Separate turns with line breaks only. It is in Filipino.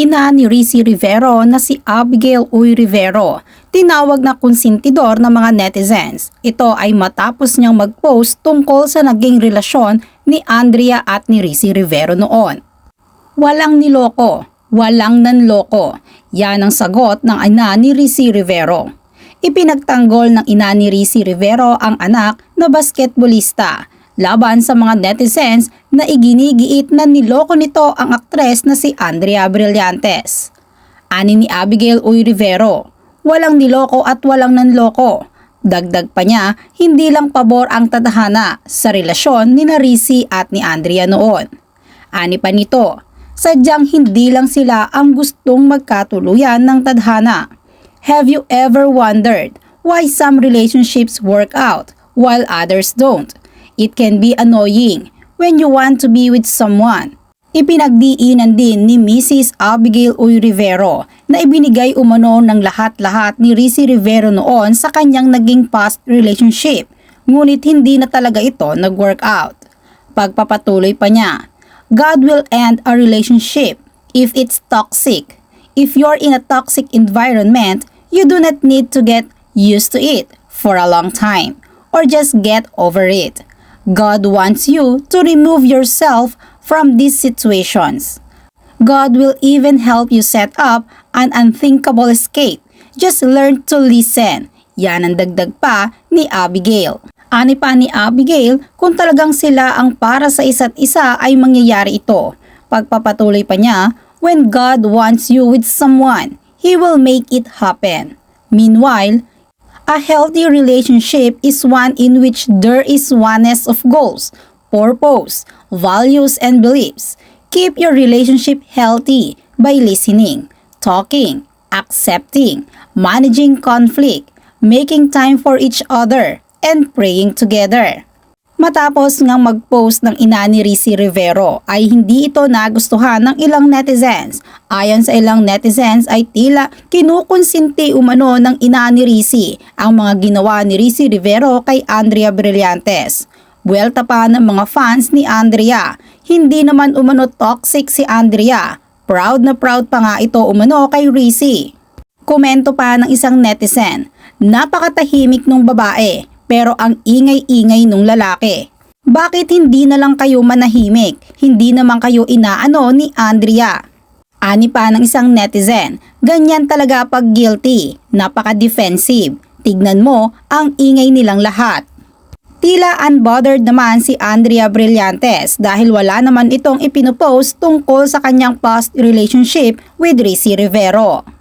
ina ni Rizzy Rivero na si Abigail Uy Rivero, tinawag na konsentidor ng mga netizens. Ito ay matapos niyang mag-post tungkol sa naging relasyon ni Andrea at ni Rizzy Rivero noon. Walang niloko, walang nanloko. Yan ang sagot ng ina ni Rizzy Rivero. Ipinagtanggol ng ina ni Rizzy Rivero ang anak na basketbolista laban sa mga netizens na iginigiit na niloko nito ang aktres na si Andrea Brillantes. Ani ni Abigail Uy Rivero, walang niloko at walang nanloko. Dagdag pa niya, hindi lang pabor ang tadhana sa relasyon ni Narisi at ni Andrea noon. Ani pa nito, sadyang hindi lang sila ang gustong magkatuluyan ng tadhana. Have you ever wondered why some relationships work out while others don't? It can be annoying when you want to be with someone. Ipinagdiinan din ni Mrs. Abigail Uy Rivero na ibinigay umano ng lahat-lahat ni Rizzy Rivero noon sa kanyang naging past relationship, ngunit hindi na talaga ito nag-work out. Pagpapatuloy pa niya, God will end a relationship if it's toxic. If you're in a toxic environment, you do not need to get used to it for a long time or just get over it. God wants you to remove yourself from these situations. God will even help you set up an unthinkable escape. Just learn to listen. Yan ang dagdag pa ni Abigail. Ani pa ni Abigail, kung talagang sila ang para sa isa't isa ay mangyayari ito. Pagpapatuloy pa niya, when God wants you with someone, He will make it happen. Meanwhile, A healthy relationship is one in which there is oneness of goals, purpose, values, and beliefs. Keep your relationship healthy by listening, talking, accepting, managing conflict, making time for each other, and praying together. Matapos ngang mag-post ng ina ni Rizzy Rivero ay hindi ito nagustuhan ng ilang netizens. Ayon sa ilang netizens ay tila kinukonsinti umano ng ina ni Rizzy ang mga ginawa ni Rizzy Rivero kay Andrea Brillantes. Buwelta pa ng mga fans ni Andrea, hindi naman umano toxic si Andrea. Proud na proud pa nga ito umano kay Rizzy. Komento pa ng isang netizen, napakatahimik nung babae pero ang ingay-ingay nung lalaki. Bakit hindi na lang kayo manahimik? Hindi naman kayo inaano ni Andrea. Ani pa ng isang netizen, ganyan talaga pag guilty, napaka-defensive. Tignan mo ang ingay nilang lahat. Tila unbothered naman si Andrea Brillantes dahil wala naman itong ipinupost tungkol sa kanyang past relationship with Rizzy Rivero.